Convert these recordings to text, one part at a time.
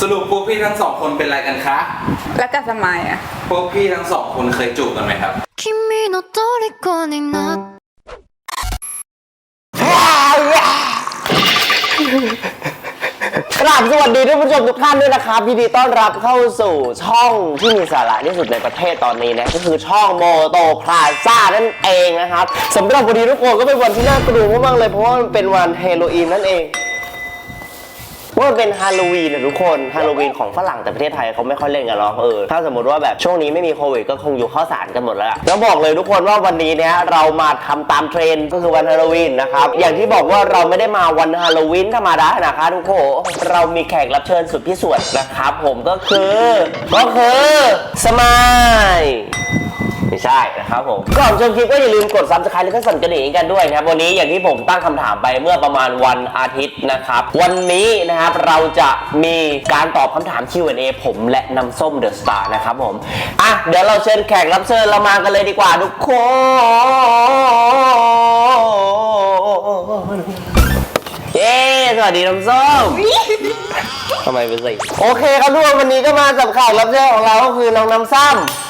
สรุปพวกพี่ทั้งสองคนเป็นอะไรกันคะ แล้วกับสมัยอ่ะ พวกพี่ทั้งสองคนเคยจูบกันไหมครับ 君の虜になって กราบสวัสดีท่านผู้ชมทุกท่านด้วยนะครับยินดีต้อนรับเข้าสู่ช่องที่มีสาระที่สุดในประเทศตอนนี้นะก็คือช่องโมโตพลาซ่านั่นเองนะครับสำหรับวันนี้ทุกคนก็เป็นวันที่น่ากลัวมากๆเลยเพราะว่ามันเป็นวันฮาโลวีนนั่นเอง ว่าเป็นฮาโลวีนนะทุกคนฮาโลวีนของฝรั่งแต่ประเทศไทยเขาไม่ค่อยเล่นกันหรอกเออถ้าสมมติว่าแบบช่วงนี้ไม่มีโควิดก็คงอยู่ข้าวสารกันหมดแล้วแล้วบอกเลยทุกคนว่าวันนี้เนี่ยเรามาทำตามเทรนก็คือวันฮาโลวีนนะครับอย่างที่บอกว่าเราไม่ได้มาวันฮาโลวีนธรรมดานะคะทุกคนเรามีแขกรับเชิญสุดพิเศษนะครับผมก็คือก็คือสมาย ไม่ใช่นะครับผมก่อนชมคลิปก็อย่าลืมกด subscribe และก็สั่นกระดิ่งกันด้วยนะครับวันนี้อย่างที่ผมตั้งคำถามไปเมื่อประมาณวันอาทิตย์นะครับ วันนี้นะครับเราจะมีการตอบคำถาม Q&A ผมและน้ำส้มเดอะสตาร์นะครับผมอะเดี๋ยวเราเชิญแขกรับเชิญเรามากันเลยดีกว่าทุกคนเย้สวัสดีน้ำส้มทำไมเป็นสิโอเคครับทุกคนวันนี้ก็มากับแขกรับเชิญของเราก็คือน้องน้ำซ้ำสวัสดีค่ะ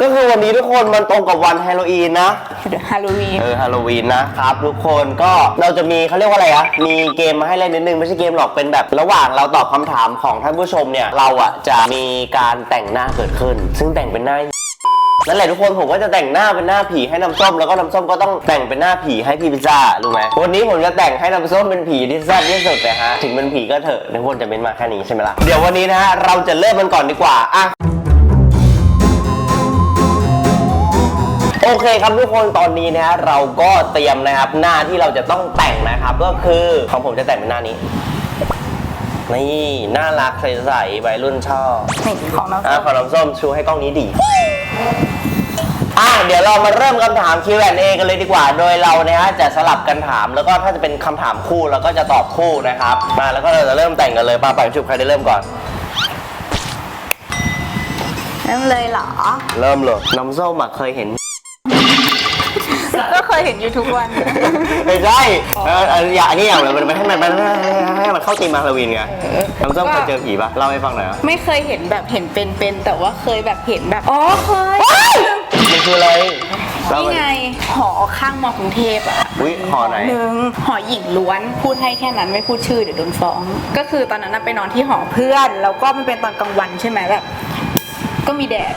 ก็คือวันนี้ทุกคนมันตรงกับวันฮาโลวีนนะ เดี๋ยวฮาโลวีน เออฮาโลวีนนะครับทุกคนก็เราจะมีเขาเรียกว่าอะไรอะมีเกมมาให้เล่นนิดนึงไม่ใช่เกมหรอกเป็นแบบ ระหว่างเราตอบคำถามของท่านผู้ชมเนี่ย เราอะจะมีการแต่งหน้าเกิดขึ้น ซึ่งแต่งเป็นหน้า นั่นแหละทุกคนผมก็จะแต่งหน้าเป็นหน้าผีให้น้ำส้มแล้วก็น้ำส้มก็ต้องแต่งเป็นหน้าผีให้พี่พิซซ่ารู้ไหมวันนี้ผมจะแต่งให้น้ำส้มเป็นผีที่แซ่บที่สุดนะฮะถึงเป็นผีก็เถอะทุกคนจะเป็นมาแค่นี้ใช่ไหมล่ะเดี๋ยววันนี้นะฮะเราจะเริ่มมันก่อนดีกว่าอะโอเคครับทุกคนตอนนี้นะฮะเราก็เตรียมนะครับหน้าที่เราจะต้องแต่งนะครับ ก็คือของผมจะแต่งเป็นหน้านี้ นี่น่ารักใสๆวัยรุ่นชอบนี่ของน้องอะขอน้ำส้มชูให้กล้องนี้ดีอะเดี๋ยวเรามาเริ่มคำถาม Q&A กันเลยดีกว่า โดยเราเนี่ยฮะจะสลับกันถาม แล้วก็ถ้าจะเป็นคำถามคู่เราก็จะตอบคู่นะครับ มาแล้วก็เราจะเริ่มแต่งกันเลยป้าไปชุบใครได้เริ่มก่อน เริ่มเลยเหรอ เริ่มเลยน้ำส้มอะเคยเห็นก็เค ยเห็นอยู่ทุกวัน ไม่ใช่เออเอออย่างอันนี้อย่างเลยมันมันให้มันมันให้มันเข้าตีมฮาโลวีนไงน้ำส้มเคยเจอผีปะเล่าให้ฟังหน่อยอะไม่เคยเห็นแบบเห็นเป็นๆแต่ว่าเคยแบบเห็นแบบ อ๋อเคยมันคืออะไรเล่านี่ไปไงหอข้างมอกรุงเทพอะ อุ๊ยหอไหน หนึ่งหอหญิงล้วนพูดให้แค่นั้นไม่พูดชื่อเดี๋ยวโดนฟ้อง ก็คือตอนนั้นนะไปนอนที่หอเพื่อน แล้วก็มันเป็นตอนกลางวันใช่ไหมแบบ ก็มีแดด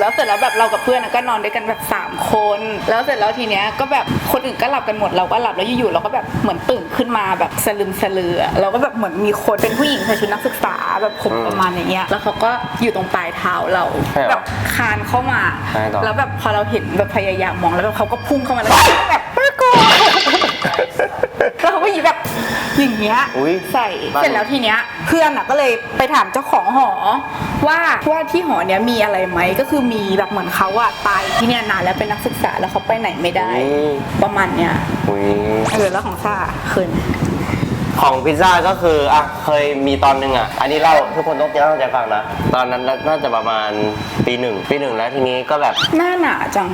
แล้วเสร็จแล้วแบบเรากับเพื่อนอะก็นอนด้วยกันแบบสามคน แล้วเสร็จแล้วทีเนี้ยก็แบบคนอื่นก็หลับกันหมดเราก็หลับแล้วอยู่ๆเราก็แบบเหมือนตื่นขึ้นมาแบบสลึมสลืออะเราก็แบบเหมือนมีคนเป็นผู้หญิงใส่ชุดนักศึกษาแบบผมประมาณอย่างเงี้ยแล้วเขาก็อยู่ตรงปลายเท้าเราใช่เหรอแบบคานเข้ามา ใช่ต่อ แล้วแบบพอเราเห็นแบบพยายามมองแล้วแบบเขาก็พุ่งเข้ามาแล้วก็แบบน่ากลัวแล้วเขาก็หยิบแบบอย่างเงี้ยอุ๊ยใส่เสร็จแล้วทีเนี้ยเพื่อนอะก็เลยไปถามเจ้าของหอ ว่าว่าที่หอเนี้ยมีอะไรไหมก็คือมีแบบเหมือนเขาอะตายที่เนี่ยนานแล้วเป็นนักศึกษาแล้วเขาไปไหนไม่ได้อืมประมาณเนี้ยอุ๊ยเออแล้วของซ่าเคยไหมของพิซซ่าก็คืออะเคยมีตอนหนึ่งอะ อันนี้เล่าทุกคนต้องตั้งใจฟังนะ ตอนนั้นน่าจะประมาณปีหนึ่งปีหนึ่งแล้วทีนี้ก็แบบ หน้าหนาจัง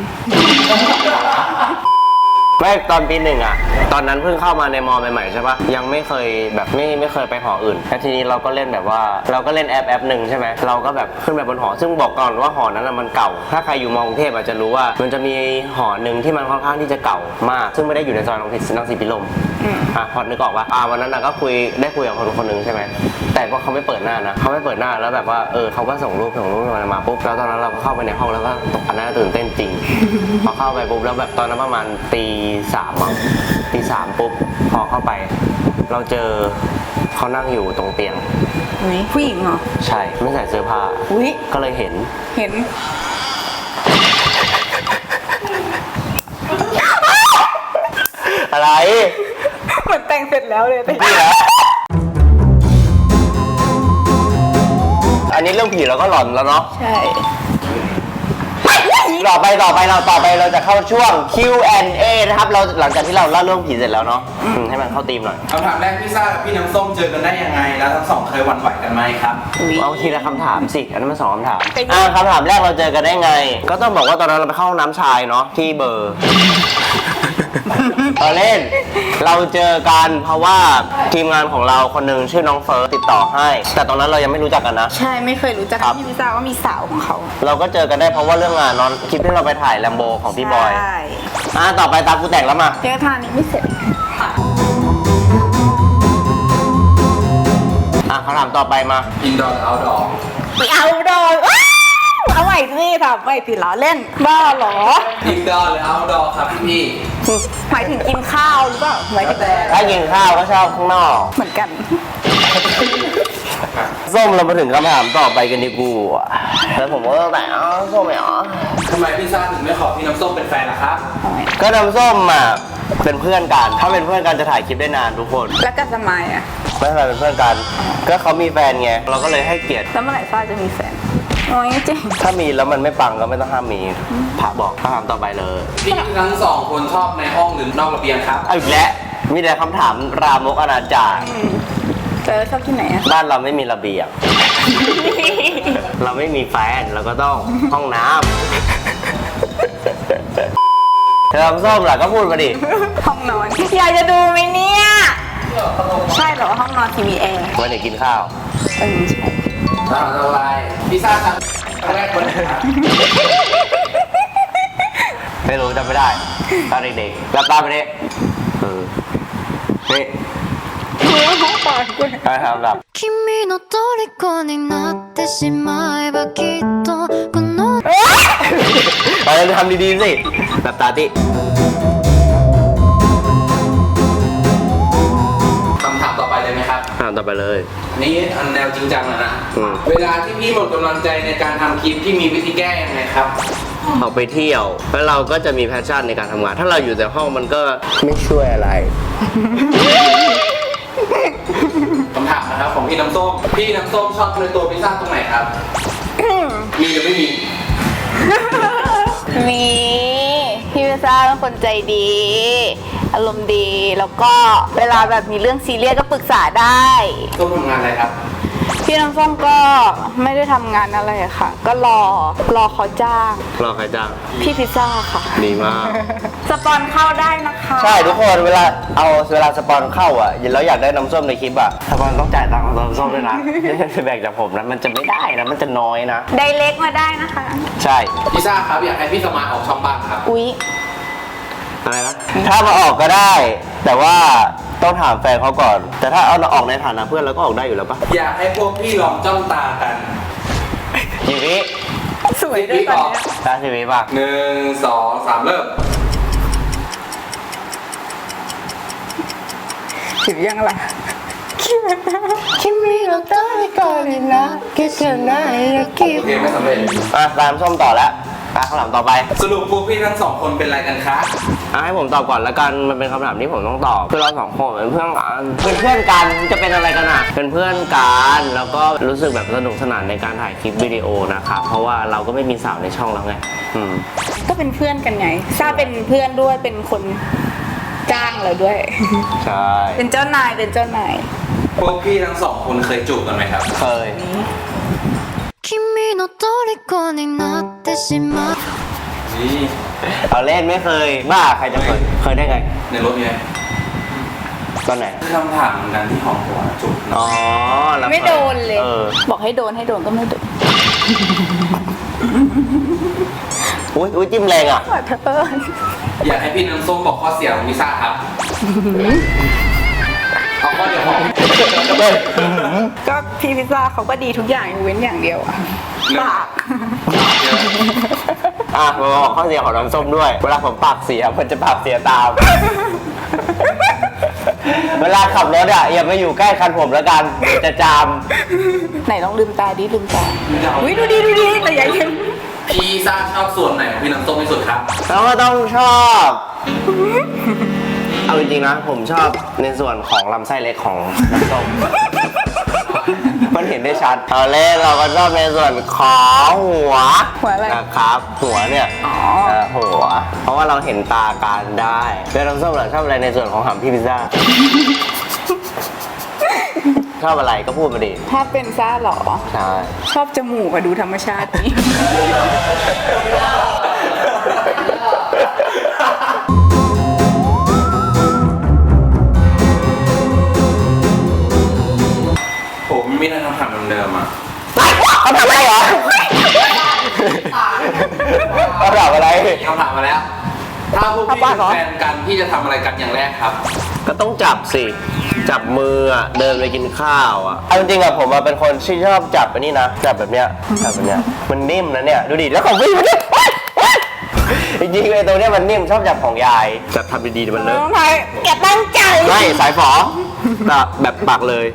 ไม่ตอนปีหนึ่งอะตอนนั้นเพิ่งเข้ามาในมอใหม่ๆใช่ปะยังไม่เคยแบบไม่ไม่เคยไปหออื่นแล้วทีนี้เราก็เล่นแบบว่า เราก็เล่นแอปแอปหนึ่งใช่ไหมเราก็แบบขึ้นไปบนหอซึ่งบอกก่อนว่าหอนั้นอะมันเก่า ถ้าใครอยู่มอกรุงเทพอาจจะรู้ว่า มันจะมีหอหนึ่งที่มันค่อนข้างที่จะเก่ามาก ซึ่งไม่ได้อยู่ในซอยรังสิตรังสิตพิลม อืมอะพอนึกออกว่าอ่าวันนั้นน่ะก็คุยได้คุยกับคนคนหนึ่งใช่ไหมแต่ว่าเขาไม่เปิดหน้านะเขาไม่เปิดหน้าแล้วแบบว่าเออเขาก็ส่งรูปส่งรูปมามาปุ๊บแล้วตอนนั้นเราก็เข้าไปในห้องแล้วก็ตกอันนั้นตื่นเต้นจริง พอเข้าไปปุ๊บแล้วแบบตอนนั้นประมาณตีสามมั้งตีสามปุ๊บพอเข้าไป เราเจอเขานั่งอยู่ตรงเตียงอุ๊ยผู้หญิงเหรอ ใช่ไม่ใส่เสื้อผ้าอุ้ยก็เลยเห็น เห็น อะไรเหมือน แต่งเสร็จแล้วเลยแต่นี่นะอันนี้เรื่องผีเราก็หลอนแล้วเนาะ ใช่ต่อไปต่อไปเราต่อไปเราจะเข้าช่วง Q&A นะครับ เราหลังจากที่เราเล่าเรื่องผีเสร็จแล้วเนาะอืมให้มันเข้าธีมหน่อย คำถามแรกพี่ซ่ากับพี่น้ำส้มเจอกันได้ยังไง แล้วทั้งสองเคยหวั่นไหวกันไหมครับอุ๊ยเอาทีละคำถามสิ อันนั้นมันสองคำถามเป็นอ่าคำถามแรกเราเจอกันได้ไง ก็ต้องบอกว่าตอนนั้นเราไปเข้าห้องน้ำชายเนาะที่เบอร์ เราเล่น เราเจอกันเพราะว่าทีมงานของเราคนหนึ่งชื่อน้องเฟิร์สติดต่อให้ แต่ตอนนั้นเรายังไม่รู้จักกันนะ ใช่ไม่เคยรู้จักครับ พี่พิซซ่าว่ามีสาวของเขาเราก็เจอกันได้เพราะว่าเรื่องงานนอนคลิปที่เราไปถ่ายแลมโบของพี่บอย ใช่อะต่อไปตามกูแต่งแล้วมาเพียงทานนี้ไม่เสร็จอะคำถามต่อไปมาอินดอร์เอาดอร์ไปเอาดอยว้าวเอาใหม่สิถามใหม่ผิดเหรอเล่นบ้าเหรออินดอร์หรือเอาดอร์ครับพี่พี่ หมายถึงกินข้าวหรือเปล่าหมายถึงถ้ากินข้าวก็ชอบข้างนอก เหมือนกัน ส้มเรามาถึงคำถามต่อไปกันดีกว่าแล้วผมก็ต้องแต่งอ๋อส้มไหมอ๋อทำไมพี่ซ่าถึงไม่ขอพี่น้ำส้มเป็นแฟนล่ะครับ ก็น้ำส้มอะเป็นเพื่อนกัน ถ้าเป็นเพื่อนกันจะถ่ายคลิปได้นานทุกคนแล้วกับสมัยอะไม่เป็นไรเป็นเพื่อนกัน ก็เขามีแฟนไง เราก็เลยให้เกียรติแล้วเมื่อไหร่ซ่าจะมีแฟน โอ้ยเจ๋งถ้ามีแล้วมันไม่ปังก็ไม่ต้องห้ามมีพระบอกคำถามต่อไปเลยพี่ทั้งสองคนชอบในห้องหรือนอกระเบียงครับเอาอีกแล้วมีแต่คำถามรามกอนาจารเจอชอบที่ไหนอะบ้านเราไม่มีระเบียงเราไม่มีแฟนเราก็ต้องห้องน้ำเธอทำส้มล่ะก็พูดมาดิ ห้องนอน อยากจะดูไหมเนี่ย ใช่เหรอห้องนอนทีวีแอร์วันไหนกินข้าวเออใช่ คำถามต่อไปพี่ซ่าครับครั้งแรกคนไหนครับ ไม่รู้จำไม่ได้ ตอนเด็กๆรับตาไปดิเออเฮ้ย ห้องปอนกู ใช่ครับหลับ 君の虜になってしまえばきっとこの เราจะทำดีๆสิหลับตาติ ามต่อไปเลย นี่อันแนวจริงจังเลยนะ อืม เวลาที่พี่หมดกำลังใจในการทำคลิปที่มีวิธีแก้ยังไงครับ ออกไปเที่ยว แล้วเราก็จะมีแพชชั่นในการทำงาน ถ้าเราอยู่แต่ห้องมันก็ไม่ช่วยอะไร คำถามนะครับของพี่น้ำส้ม พี่น้ำส้มชอบในตัวพิซซ่าตรงไหนครับ มีหรือไม่มี มี พี่พิซซ่าเป็นคนใจดี อารมณ์ดี แล้วก็เวลาแบบมีเรื่องซีเรียสก็ปรึกษาได้ส้มทำงานอะไรครับ พี่น้ำส้มก็ไม่ได้ทำงานอะไรอะค่ะ ก็รอรอเขาจ้าง รอใครจ้างพี่พิซซ่าค่ะ ดีมาก สปอนเข้าได้นะคะใช่ทุกคนเวลาเอาเวลาสปอนเข้าอะแล้วอยากได้น้ำส้มในคลิปอะสปอนต้องจ่ายตังค์น้ำส้มด้วยนะไม่ใช่แบ่งจากผมนะมันจะไม่ได้นะมันจะน้อยนะ ไดเล็กมาได้นะคะ ใช่ พิซซ่าครับ อยากให้พี่สมานออกช่องบ้างครับ อุ๊ย อะไรนะถ้ามาออกก็ได้ แต่ว่าต้องถามแฟนเขาก่อน แต่ถ้าเอาเราออกในฐานะเพื่อนเราก็ออกได้อยู่แล้วปะอยากให้พวกพี่ลองจ้องตากันอยู่นี้สวยด้วยตอนนี้ยตสิบวิปะหนึ่งสองสามเริ่มถึงยังล่ะคิมมี่เราต้องไปก่อนเลยนะแค่เจอหน้าไอ้ลักโอเคไม่สำเร็จ อะตามส้มต่อแล้ว อะคำถามต่อไป สรุปพวกพี่ทั้งสองคนเป็นอะไรกันคะอะให้ผมตอบก่อนแล้วกัน มันเป็นคำถามที่ผมต้องตอบ คือเราสองคนเป็นเพื่อนกันเป็นเพื่อนกัน จะเป็นอะไรกันอะ เป็นเพื่อนกัน แล้วก็รู้สึกแบบสนุกสนานในการถ่ายคลิปวิดีโอนะครับ เพราะว่าเราก็ไม่มีสาวในช่องแล้วไง อืม ก็เป็นเพื่อนกันไงซ่าเป็นเพื่อนด้วยเป็นคนจ้างเราด้วย ใช่ เป็นเจ้านายเป็นเจ้านาย พวกพี่ทั้งสองคนเคยจูบกันไหมครับ เคย君の虜になってしまう นี่ เอาเล่นไม่เคย บ้า ใครจะเคย เคยได้ไง ในรถเนี่ย ตอนไหน คำถามเหมือนกันที่หอมหัวจูบ อ๋อแล้ว ไม่โดนเลย ออ บอกให้โดนให้โดนก็ไม่โดน อุ้ยอุ้ยจิ้มแรงอ่ะ ขอโทษ อยากให้พี่น้ำส้มบอกข้อเสียของพิซซ่าครับ เอาข้อเดียวพอก็พี่พิซซ่าเขาก็ดีทุกอย่างยกเว้นอย่างเดียวอะเรื่องปากอะมาบอกข้อเสียของน้ำส้มด้วย เวลาผมปากเสียมันจะปากเสียตาม เวลาขับรถอะอย่ามาอยู่ใกล้คันผมแล้วกันเดี๋ยวจะจามไหนลองลืมตาดิลืมตาอุ้ยดูดีดูดีแต่อย่ายิ้มพี่ซ่าชอบส่วนไหนของพี่น้ำส้มที่สุดครับ แล้วก็ต้องชอบ เอาจริงๆนะผมชอบในส่วนของลำไส้เล็กของน้ำส้มมันเห็นได้ชัดเอาเล่นเราก็ชอบในส่วนของหัวหัวอะไร นะครับ หัวเนี่ยอ๋อ เออหัว เพราะว่าเราเห็นตาการได้แล้วน้ำส้มเหรอชอบอะไรในส่วนของหำพี่พิซซ่า ชอบอะไรก็พูดมาดิถ้าเป็นซ่าเหรอ ใช่ ชอบจมูกอะดูธรรมชาติดี ทำาามอะไรเหรอเขาถามอะไร คำถามมาแล้ว ถ้าพวกพี่เป็นแฟนกันพี่จะทำอะไรกันอย่างแรกครับ ก็ต้องจับสิ จับมืออะเดินไปกินข้าวอะ เอาจริงอะผมอะเป็นคนที่ชอบจับแบบนี้นะ จับแบบเนี้ย จับแบบเนี้ย มันนิ่มนะเนี่ย ดูดิ แล้วของพี่มันนิ่เนี้ยจริงๆไอ้ตัวเนี้ยมันนิ่มชอบจับของยาย จับทำดีๆมันเลอะ น้อยแกตั้งใจ ไม่สายฝอแบบปากเลย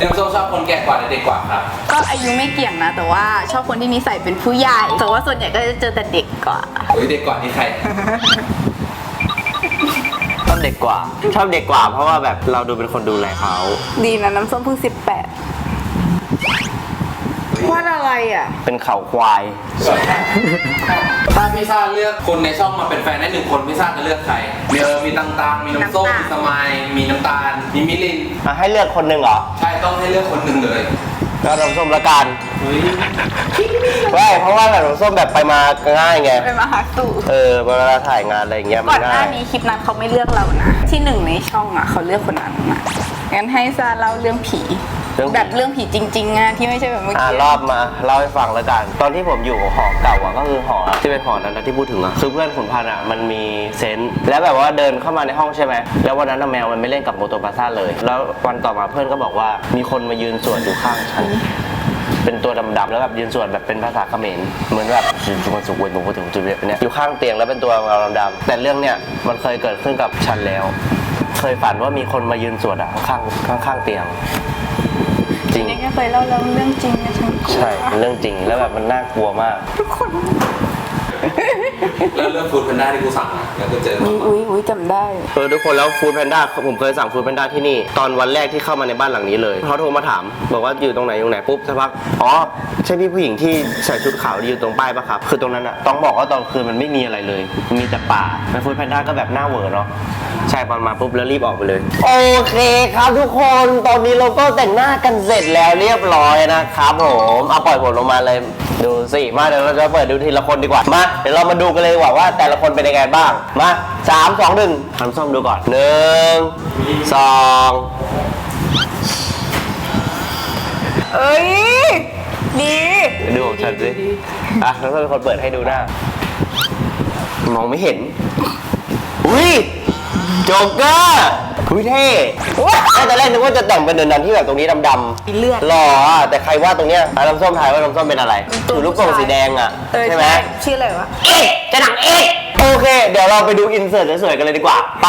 น้ำส้มชอบคนแก่กว่าหรือเด็กกว่าครับ ก็อายุไม่เกี่ยงนะ แต่ว่าชอบคนที่นิสัยเป็นผู้ใหญ่ แต่ว่าส่วนใหญ่ก็จะเจอแต่เด็กกว่าเฮ้ยเด็กกว่านี่ใคร ชอบเด็กกว่า ชอบเด็กกว่า เพราะว่าแบบเราดูเป็นคนดูแลเขา ดีนะน้ำส้มเพิ่งสิบแปด วาดอะไรอะ เป็นเขาควาย ถ้าพี่ซ่าเลือกคนในช่องมาเป็นแฟนได้หนึ่งคนพี่ซ่าจะเลือกใครมีเออมีตังตางมีน้ำส้มน้ำตาล มีสมายมีน้ำตาล มีมิลิน อะให้เลือกคนหนึ่งเหรอใช่ต้องให้เลือกคนหนึ่งเลยก็น้ำส้มละกันเฮ้ยไม่เพราะว่าแบบน้ำส้มแบบไปมาง่ายไงไปมาหาสู่ เออเวลาถ่ายงานอะไรอย่างเงี้ยก่มัอนนหง่าน้าย นี้คลิปนั้นเขาไม่เลือกเรานะ ที่หนึ่งในช่องอะเขาเลือกคนนั้นมางั้นให้ซาเล่าเรื่องผีเรื่องผีแบบเรื่องผีจริงๆอะที่ไม่ใช่แบบเมื่ออะกี้รอบมาเล่าให้ฟังแล้วกัน ตอนที่ผมอยู่หอเก่าอะก็คือหอที่เป็นหอนั้นนะที่พูดถึงอะคือเพื่อนขุนพันธ์อะมันมีเซนส์แล้วแบบว่าเดินเข้ามาในห้องใช่ไหมแล้ววันนั้นน่ะแมวมันไม่เล่นกับโมโตปาซ่าเลย แล้ววันต่อมาเพื่อนก็บอกว่ามีคนมายืนสวดอยู่ข้างฉัน เป็นตัวดำๆแล้วแบบยืนสวดแบบเป็นภาษาเขมรเหมือนแบบสุขสุขเวนบุญถึงจุดเนี่ยอยู่ข้างเตียงแล้วเป็นตัวเงาดำๆแต่เรื่องเนี้ยมันเคยเกิดขึ้นกับฉันแล้ว เคยฝันว่ามีคนมายืนสวดอะข้างข้างข้างๆเตียง จริงนี่ก็เคยเล่าเรื่องเรื่องจริงนะฉันกลัวใช่เป็นเรื่องจริงแล้วแบบมันน่ากลัวมาก ทุกคน แล้วเรื่องฟูดแพนด้าที่กูสั่งอะแล้วก็เจออุ้ยอุ้ยอุ้ยจำได้ เออทุกคนแล้วฟู้ดแพนด้าผมเคยสั่งฟู้ดแพนด้าที่นี่ ตอนวันแรกที่เข้ามาในบ้านหลังนี้เลยเขาโทรมาถาม บอกว่าอยู่ตรงไหนตรงไหนปุ๊บสักพักอ๋อใช่พี่ผู้หญิงที่ใส่ชุดขาวที่อยู่ตรงป้ายปะครับคือตรงนั้นอะต้องบอกว่าตอนคืนมันไม่มีอะไรเลย มีแต่ป่าแล้วฟู้ดแพนด้าก็แบบหน้าเวอร์เนาะใช่พอมาปุ๊บแล้วรีบออกไปเลย โอเคครับทุกคนตอนนี้เราก็แต่งหน้ากันเสร็จแล้วเรียบร้อยนะครับผมเอาปล่อยผมลงมาเลยดูสิมาเดี๋ยวเราจะเปิดดูทีละคนดีกว่ามาเดี๋ยวเรามาดูกันเลยดีกว่าว่าแต่ละคนเป็นยังไงบ้าง มาสามสองหนึ่งทำส้มดูก่อนหนึ่งสองเอ้ย ดี ดูของฉันสิอะแล้วก็เป็นคนเปิดให้ดูหน้า มองไม่เห็น อุ้ยโจ๊กเกอร์ อุ้ยเท่น่าจะเล่นนึกว่าจะแต่งเป็นเดินนันที่แบบตรงนี้ดำมีเลือดๆหล่ออะแต่ใครว่าตรงเนี้ยอะน้ำส้มทายว่าน้ำส้มเป็นอะไรตัวคือลูกโป่งผู้ชาย สีแดงอะเออใช่ไหมใช่ชื่ออะไรวะ เอ๊ะจะหนังเอ๊ะโอเค เดี๋ยวเราไปดูอินเสิร์ตสวยๆกันเลยดีกว่า ไป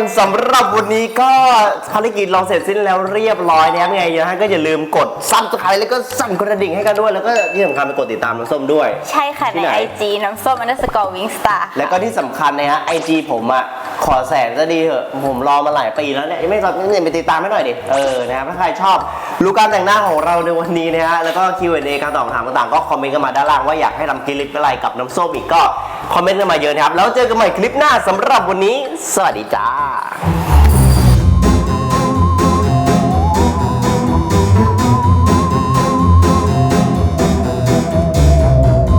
ครับทุกคนสำหรับวันนี้ก็ภารกิจเราเสร็จสิ้นแล้วเรียบร้อยนะครับยังไงนะฮะก็อย่าลืมกดซับสไครต์แล้วก็สั่นกระดิ่งให้กันด้วย แล้วก็ที่สำคัญไปกดติดตามน้ำส้มด้วย ใช่ค่ะ ที่ในไหน ไอจีน้ำส้มอันเดอร์สกอร์วิงสตาร์แล้วก็ที่สำคัญนะฮะไอจีผมอะขอแสนจะดีเหอะผมรอมาหลายปีแล้วเนี่ยยังไม่สับเงินไปติดตามให้หน่อยดิเออนะครับถ้าใครชอบรู้การแต่งหน้าของเราในวันนี้นะฮะแล้วก็ Q&A การตอบคำถามต่างๆ ก็คอมเมนต์กันมาด้านล่างว่าอยากให้ทำคลิปอะไรกับน้ำส้มอีกก็ คอมเมนต์กันมาเยอะนะครับ แล้วเจอกันใหม่คลิปหน้าสำหรับวันนี้ สวัสดีจ้า